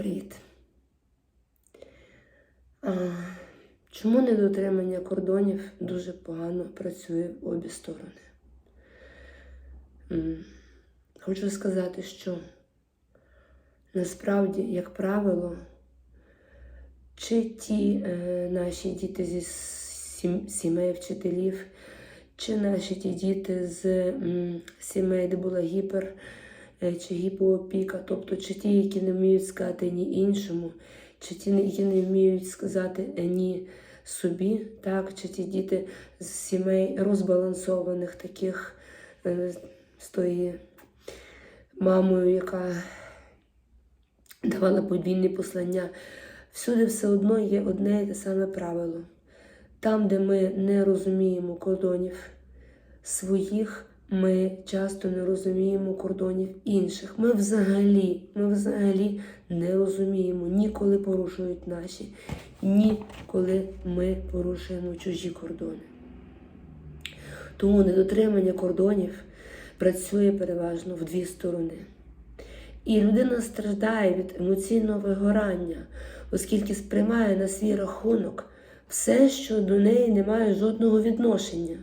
Привіт. А, чому недотримання кордонів дуже погано працює в обі сторони? Хочу сказати, що насправді, як правило, чи ті е, наші діти зі сім- сімей вчителів, чи наші ті діти з м, сімей, де була гіпер чи гіпоопіка, тобто чи ті, які не вміють сказати ні іншому, чи ті, які не вміють сказати е, ні собі, так, чи ті діти з сімей розбалансованих, таких е, з тої мамою, яка давала подвійне послання. Всюди все одно є одне і те саме правило. Там, де ми не розуміємо кордонів своїх, ми часто не розуміємо кордонів інших. Ми взагалі, ми взагалі не розуміємо ні коли порушують наші, ні коли ми порушуємо чужі кордони. Тому недотримання кордонів працює переважно в дві сторони. І людина страждає від емоційного вигорання, оскільки сприймає на свій рахунок все, що до неї не має жодного відношення.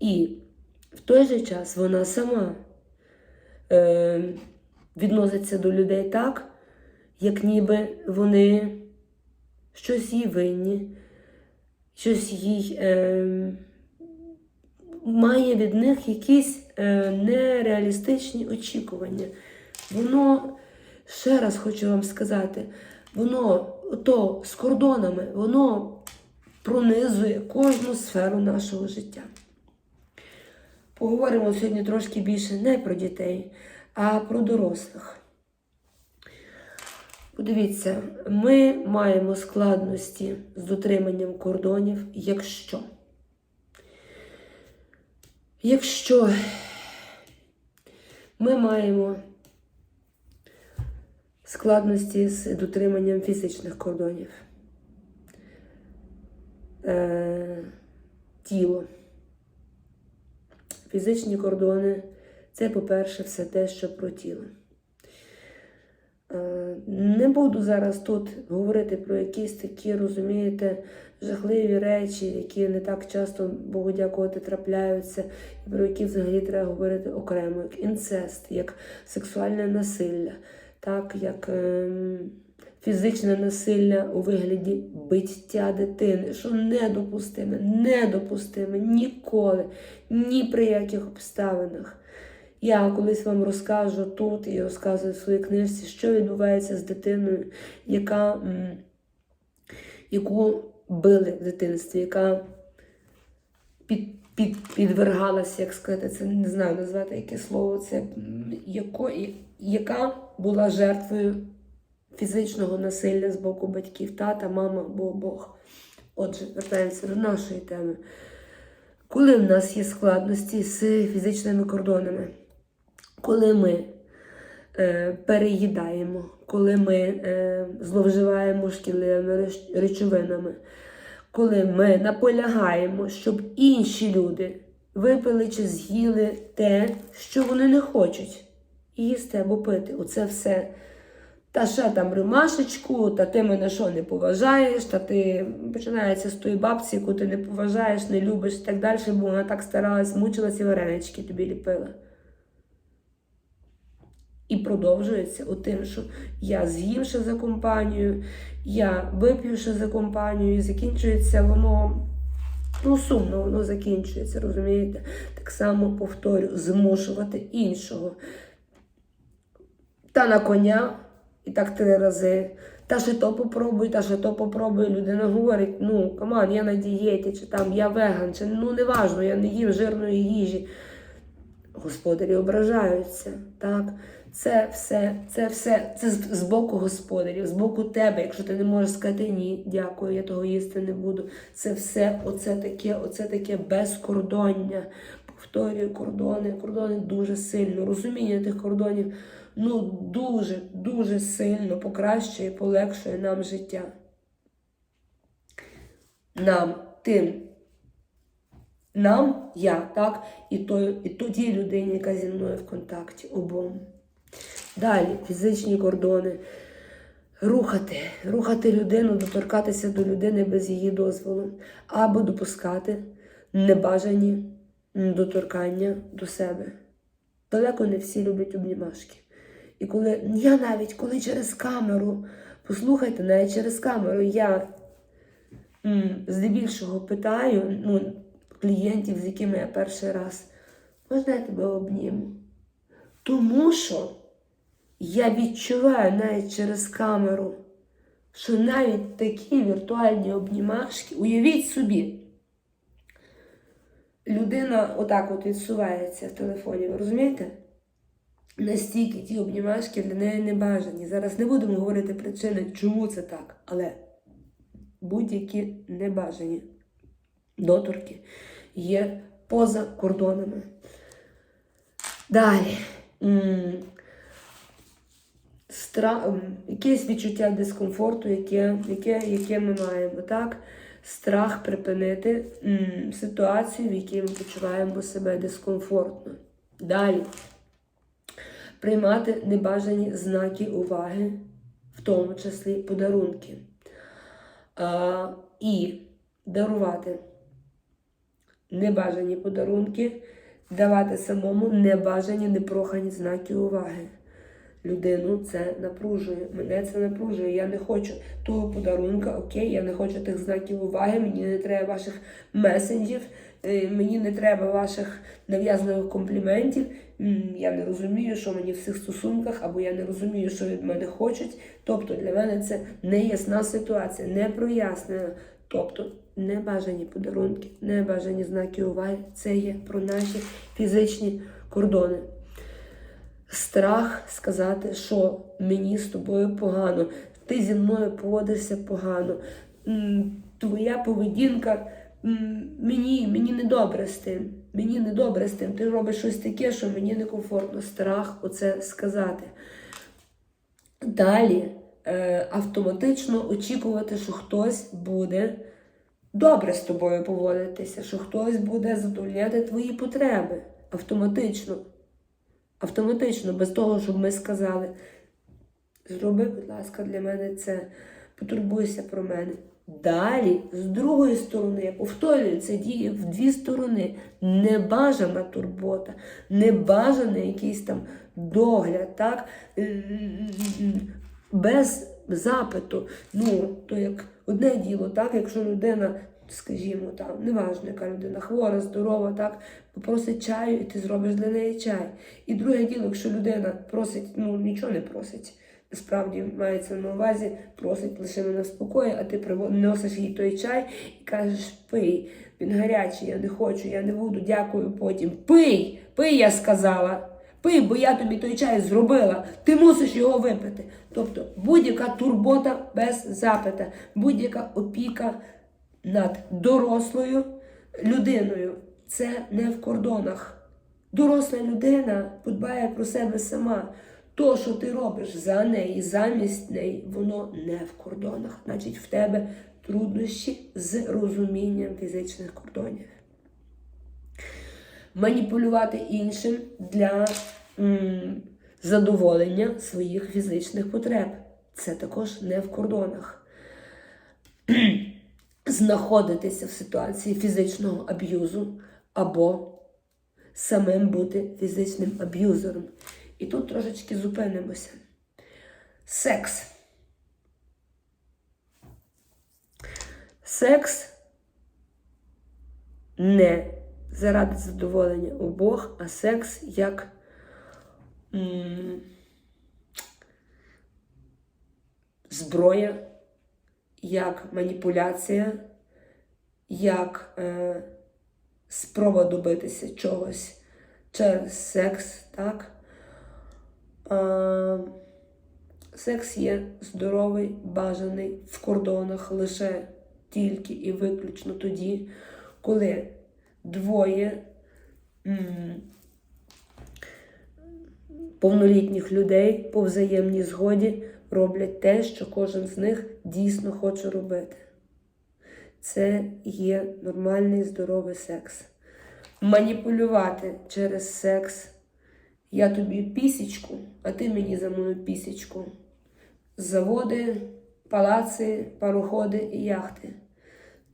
І той же час вона сама е, відноситься до людей так, як ніби вони щось їй винні, щось їй е, має від них якісь е, нереалістичні очікування. Воно, ще раз хочу вам сказати, воно то з кордонами, воно пронизує кожну сферу нашого життя. Поговоримо сьогодні трошки більше не про дітей, а про дорослих. Подивіться, ми маємо складності з дотриманням кордонів, якщо. Якщо ми маємо складності з дотриманням фізичних кордонів, е, тіло. Фізичні кордони це, по-перше, все те, що про тіло. Е, Не буду зараз тут говорити про якісь такі, розумієте, жахливі речі, які не так часто, Богу дякувати, трапляються, і про які взагалі треба говорити окремо, як інцест, як сексуальне насилля, так, як ем, фізичне насилля у вигляді биття дитини, що недопустиме, недопустиме ніколи, ні при яких обставинах. Я колись вам розкажу тут і розказую в своїй книжці, що відбувається з дитиною, яка, яку били в дитинстві, яка під, під, підвергалася, як сказати, це не знаю назвати яке слово, це яко, яка була жертвою фізичного насилля з боку батьків, тата, мама або Бог. Отже, вертаємося до нашої теми. Коли в нас є складності з фізичними кордонами, коли ми е, переїдаємо, коли ми е, зловживаємо шкідливими речовинами, коли ми наполягаємо, щоб інші люди випили чи з'їли те, що вони не хочуть їсти або пити. Оце все. Та ще там римашечку, та ти мене що не поважаєш, та ти починається з тої бабці, яку ти не поважаєш, не любиш і так далі, бо вона так старалась, мучилась і варенички тобі ліпила. І продовжується тим, що я з'їм ще за компанію, я вип'ю ще за компанію, і закінчується воно ну, сумно, воно закінчується, розумієте? Так само повторю, змушувати іншого. Та на коня, і так три рази. Та ще то попробуй, та ще то попробуй. Людина говорить, ну, каман, я на дієті, чи там я веган, чи ну неважно, я не їм жирної їжі. Господарі ображаються, так? Це все, це все, це з боку господарів, з боку тебе. Якщо ти не можеш сказати ні, дякую, я того їсти не буду. Це все, оце таке, оце таке безкордоння. Повторюю, кордони, кордони дуже сильно. Розуміння тих кордонів ну дуже, дуже сильно покращує, і полегшує нам життя. Нам, тим, нам, я, так, і, той, і тоді людині, яка зі мною в контакті, обом. Далі, фізичні кордони. рухати, рухати людину, доторкатися до людини без її дозволу, або допускати небажані доторкання до себе. Далеко не всі люблять обнімашки. І коли я навіть коли через камеру, послухайте, навіть через камеру я здебільшого питаю ну, клієнтів, з якими я перший раз, можна я тебе обніму? Тому що я відчуваю навіть через камеру, що навіть такі віртуальні обнімашки, уявіть собі, людина отак от відсувається в телефоні, ви розумієте? Настільки ті обнімашки для неї не бажані. Зараз не будемо говорити причини, чому це так, але будь-які небажані доторки є поза кордонами. Далі. Стра... Якесь відчуття дискомфорту, яке, яке, яке ми маємо, так? Страх припинити м, ситуацію, в якій ми почуваємо себе дискомфортно. Далі. Приймати небажані знаки уваги, в тому числі подарунки. А, і дарувати небажані подарунки, давати самому небажані, непрохані знаки уваги. Людину це напружує, мене це напружує. Я не хочу того подарунка, окей, я не хочу тих знаків уваги, мені не треба ваших месенджів, е, мені не треба ваших нав'язливих компліментів. Я не розумію, що мені в цих стосунках, або я не розумію, що від мене хочуть. Тобто для мене це неясна ситуація, не прояснена. Тобто небажані подарунки, небажані знаки уваги це є про наші фізичні кордони. Страх сказати, що мені з тобою погано, ти зі мною поводишся погано, твоя поведінка мені, мені не добре з тим. Мені не добре з тим. Ти робиш щось таке, що мені некомфортно. Страх оце сказати. Далі е, автоматично очікувати, що хтось буде добре з тобою поводитися, що хтось буде задовольняти твої потреби. Автоматично. Автоматично, без того, щоб ми сказали. Зроби, будь ласка, для мене це, потурбуйся про мене. Далі, з другої сторони, повторюю, це діє в дві сторони. Небажана турбота, небажаний якийсь там догляд, так? без запиту. Ну, то як одне діло, так, якщо людина, скажімо, там, неважно, яка людина хвора, здорова, так, попросить чаю, і ти зробиш для неї чай. І друге діло, якщо людина просить, ну нічого не просить. Насправді мається на увазі, просить лише мене в спокої, а ти приво- носиш їй той чай і кажеш, пий, він гарячий, я не хочу, я не буду, дякую потім. Пий, пий, я сказала. Пий, бо я тобі той чай зробила, ти мусиш його випити. Тобто будь-яка турбота без запита, будь-яка опіка над дорослою людиною. Це не в кордонах. Доросла людина подбає про себе сама. То, що ти робиш за неї, замість неї, воно не в кордонах. Значить, в тебе труднощі з розумінням фізичних кордонів. Маніпулювати іншим для м, задоволення своїх фізичних потреб. Це також не в кордонах. Знаходитися в ситуації фізичного аб'юзу або самим бути фізичним аб'юзером. І тут трошечки зупинимося. Секс. Секс не заради задоволення обох, а секс як м, зброя, як маніпуляція, як е, спроба добитися чогось через секс, так? Е, секс є здоровий, бажаний в кордонах лише тільки і виключно тоді, коли двоє повнолітніх людей по взаємній згоді роблять те, що кожен з них дійсно хоче робити. Це є нормальний здоровий секс. Маніпулювати через секс. Я тобі пісічку, а ти мені за мою пісічку. Заводи, палаци, пароходи і яхти.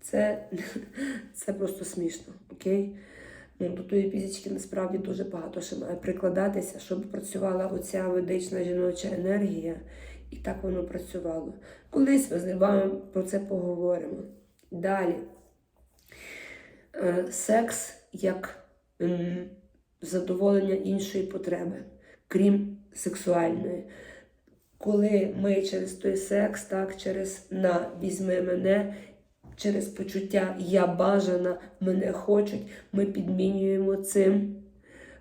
Це, це просто смішно, окей? Ну, до тої пісічки насправді дуже багато ще має прикладатися, щоб працювала оця ведична жіноча енергія, і так воно працювало. Колись ми з вами про це поговоримо. Далі. Е, Секс як задоволення іншої потреби, крім сексуальної. Коли ми через той секс, так, через на візьми мене, через почуття я бажана, мене хочуть, ми підмінюємо цим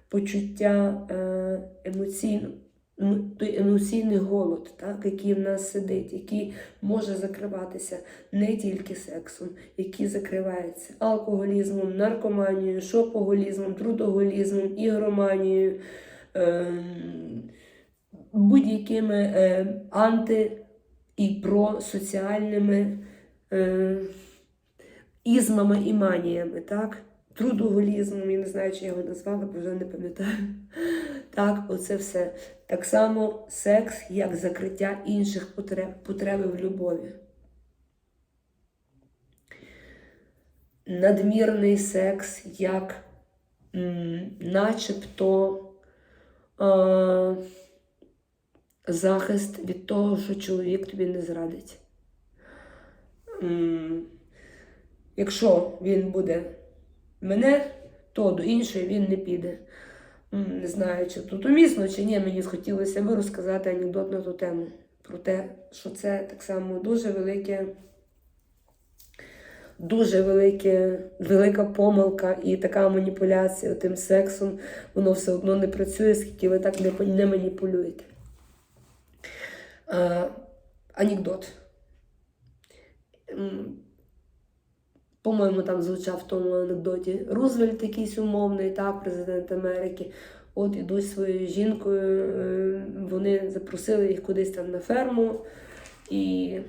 почуття е, емоційно, ем- той емоційний голод, так, який в нас сидить, який може закриватися не тільки сексом, який закривається алкоголізмом, наркоманією, шопоголізмом, трудоголізмом, ігроманією. ем, будь-якими е, анти і просоціальними е, ізмами і маніями, так? Трудоголізмом, я не знаю, чи я його назвала, бо вже не пам'ятаю. Так, оце все. Так само секс як закриття інших потреб, потреби в любові. Надмірний секс як м, начебто. Е, захист від того, що чоловік тобі не зрадить. Якщо він буде мене, то до іншої він не піде. Не знаю, чи тут умісно, чи ні, мені хотілося би розказати анекдот на ту тему. Про те, що це так само дуже велике, дуже велике, велика помилка і така маніпуляція тим сексом, воно все одно не працює, скільки ви так не, не маніпулюєте. Е, анекдот. По-моєму, там звучав в тому анекдоті Рузвельт якийсь умовний, так, президент Америки. От ідуть своєю жінкою, е, вони запросили їх кудись там на ферму, і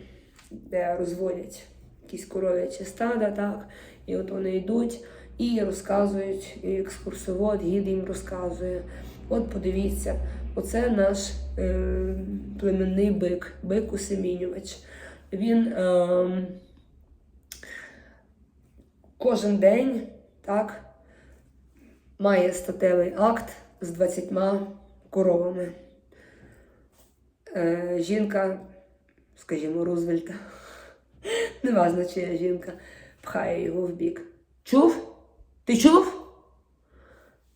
де розводять якісь коров'ячі стада, так. І от вони йдуть і розказують, і екскурсовод, гід їм розказує. От подивіться, оце наш е, племенний бик, бик усемінювач. Він е, кожен день так, має статевий акт з 20 коровами. Е, жінка, скажімо, Рузвельта, неважно, чия жінка, пхає його в бік. Чув? Ти чув?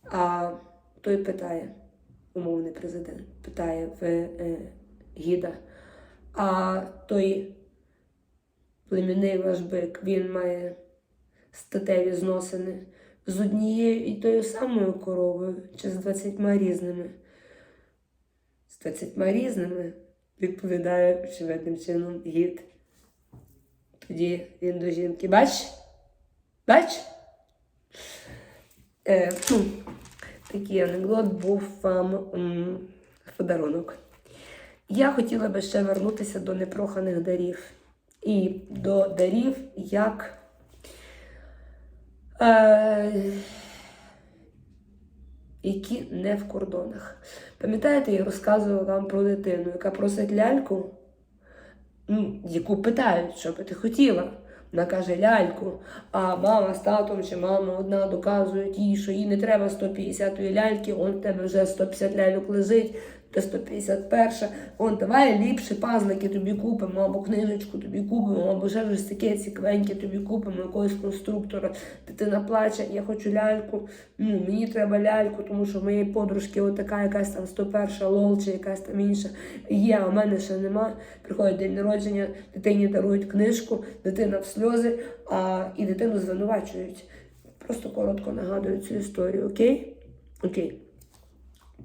А той питає, умовний президент, питає в е, гіда. А той племінний ваш бик, він має статеві зносини з однією і тою самою коровою чи з 20 різними. З 20 різними, відповідає очевидним чином гід. Тоді він до жінки. Бач? Бач? Е, ну, такий анекдот був вам в подарунок. Я хотіла би ще вернутися до непроханих дарів. І до дарів як е, які не в кордонах. Пам'ятаєте, я розказувала вам про дитину, яка просить ляльку, ну, яку питають, що би ти хотіла. Вона каже ляльку, а мама з татом чи мама одна доказують їй, що їй не треба 150-ї ляльки, он в тебе вже 150 ляльок лежить, ти 151, он давай ліпше пазлики тобі купимо, або книжечку тобі купимо, або ще щось таке цікавеньке тобі купимо, якогось конструктора. Дитина плаче, я хочу ляльку, ну мені треба ляльку, тому що в моєї подружки отака якась там 101 лол чи якась там інша є, а в мене ще нема. Приходить день народження, дитині дарують книжку, дитина в сльози, а і дитину звинувачують. Просто коротко нагадую цю історію, окей? Окей.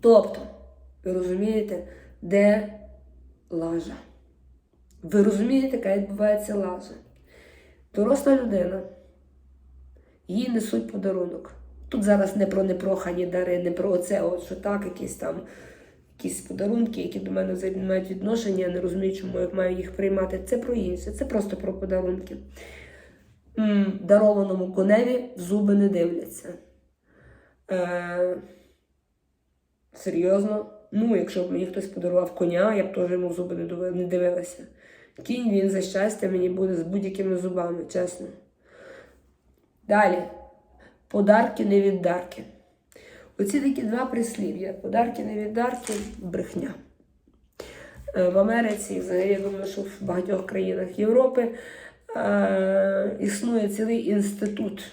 Тобто, ви розумієте, де лажа? Ви розумієте, яка відбувається лажа? Доросла людина, їй несуть подарунок. Тут зараз не про непрохані дари, не про оце, от, що так, якісь там якісь подарунки, які до мене взагалі мають відношення, я не розумію, чому я маю їх приймати. Це про інше, це просто про подарунки. Дарованому коневі в зуби не дивляться. Е, серйозно, Ну, якщо б мені хтось подарував коня, я б теж йому в зуби не диви- не дивилася. Кінь він за щастя мені буде з будь-якими зубами, чесно. Далі. Подарки не віддарки. Оці такі два прислів'я. Подарки не віддарки брехня. Е, В Америці, взагалі, я думаю, що в багатьох країнах Європи е, існує цілий інститут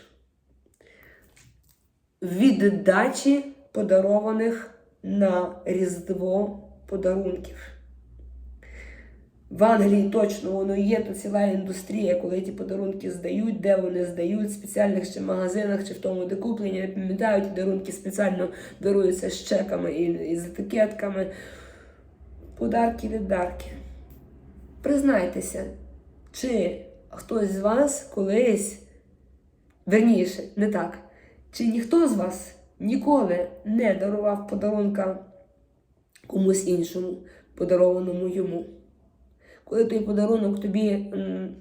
віддачі подарованих на Різдво подарунків. В Англії точно воно є, то ціла індустрія, коли ті подарунки здають, де вони здають, в спеціальних ще магазинах, чи в тому, де куплені, не пам'ятаю, ті дарунки спеціально даруються з чеками і, і з етикетками. Подарки віддарки. Признайтеся, чи хтось з вас колись, верніше, не так, чи ніхто з вас ніколи не дарував подарунка комусь іншому, подарованому йому? Коли той подарунок тобі м,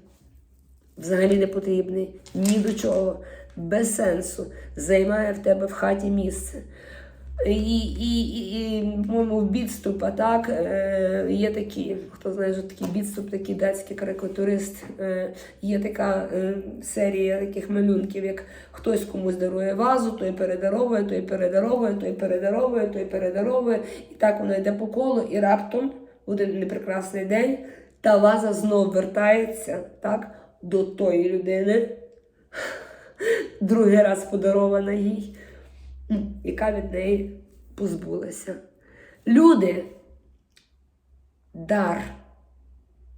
взагалі не потрібний, ні до чого, без сенсу, займає в тебе в хаті місце. І, і, і, і по-моєму, в підступ, так е, є такі, хто знає, що такий підступ, такий датський карикатурист, е, є така е, серія таких малюнків, як хтось комусь дарує вазу, той передаровує, той передаровує, той передаровує, той передаровує. І так воно йде по колу, і раптом в один непрекрасний день та ваза знов вертається так, до тої людини, другий раз подарована їй яка від неї позбулася. Люди, дар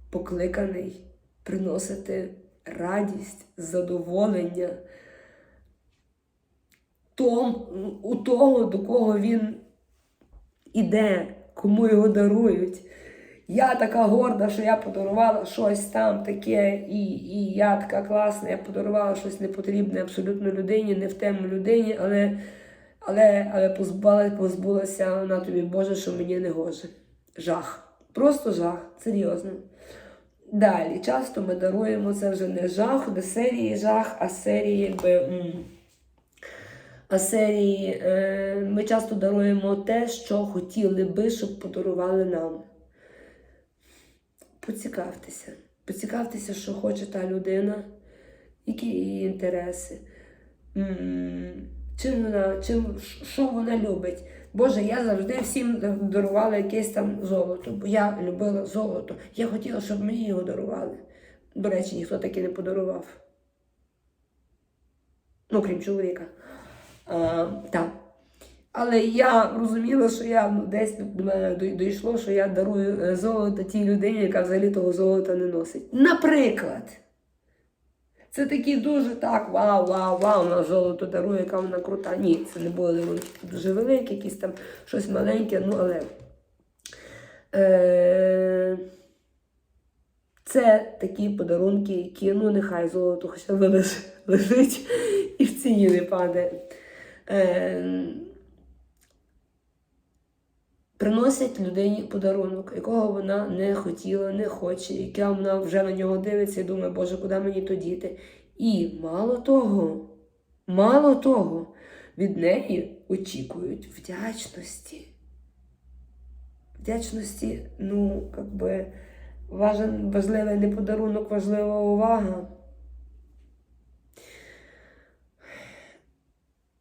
покликаний приносити радість, задоволення том, у того, до кого він іде, кому його дарують. Я така горда, що я подарувала щось там таке, і, і я така класна, я подарувала щось непотрібне абсолютно людині, не в тему людині, але, але, але позбула, позбулася вона тобі, Боже, що мені не гоже. Жах. Просто жах, серйозно. Далі, часто ми даруємо це вже не жах, не серії жах, а серії якби. м, а серії е, ми часто даруємо те, що хотіли би, щоб подарували нам. Поцікавтеся. Поцікавтеся, що хоче та людина, які її інтереси, М, чим вона, чим, що вона любить. Боже, я завжди всім дарувала якесь там золото, бо я любила золото. Я хотіла, щоб мені його дарували. До речі, ніхто таки не подарував. Ну, крім чоловіка. А, так. Але я розуміла, що я ну, десь до мене дійшло, що я дарую е, золото тій людині, яка взагалі того золота не носить. Наприклад, це такі дуже так, вау, вау, вау, вона золото дарує, яка вона крута. Ні, це не дарунки дуже великі, якісь там щось маленьке, ну але. Е- це такі подарунки, які, ну, нехай золото хоча б лежить і в ціні не падає. Е, приносять людині подарунок, якого вона не хотіла, не хоче, яка вона вже на нього дивиться і думає, Боже, куди мені то діти? І мало того, мало того, від неї очікують вдячності. Вдячності, ну, як би, важен, важливий не подарунок, важлива увага.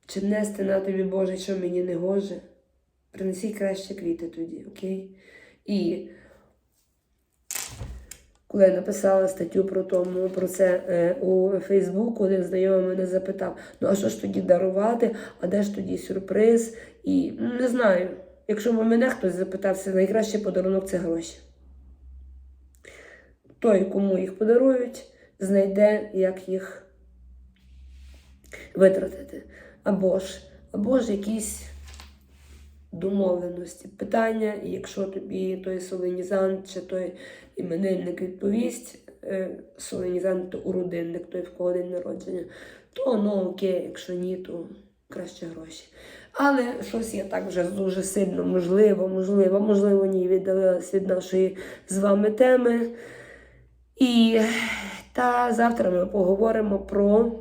Чи нести на тобі, Боже, що мені не гоже? Принесіть краще квіти тоді, окей? І коли я написала статтю про тому, про це е, у Фейсбуку, один знайомий мене запитав: ну а що ж тоді дарувати, а де ж тоді сюрприз? І ну, не знаю. Якщо мене хтось запитав, це найкращий подарунок це гроші. Той, кому їх подарують, знайде, як їх витратити. Або ж, або ж якісь домовленості. Питання, і якщо тобі той соленізант чи той іменинник відповість, е, соленізант то уродинник, той в кого день народження, то ну окей, якщо ні, то краще гроші. Але щось я так вже дуже сильно, можливо, можливо, можливо, ні, віддалилась від нашої з вами теми. І та завтра ми поговоримо про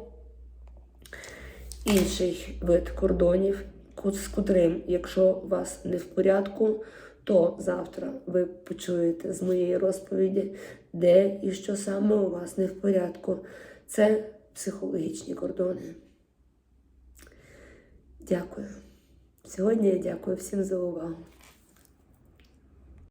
інший вид кордонів, ко- з котрим, якщо у вас не в порядку, то завтра ви почуєте з моєї розповіді, де і що саме у вас не в порядку. Це психологічні кордони. Дякую. Сьогодні я дякую всім за увагу.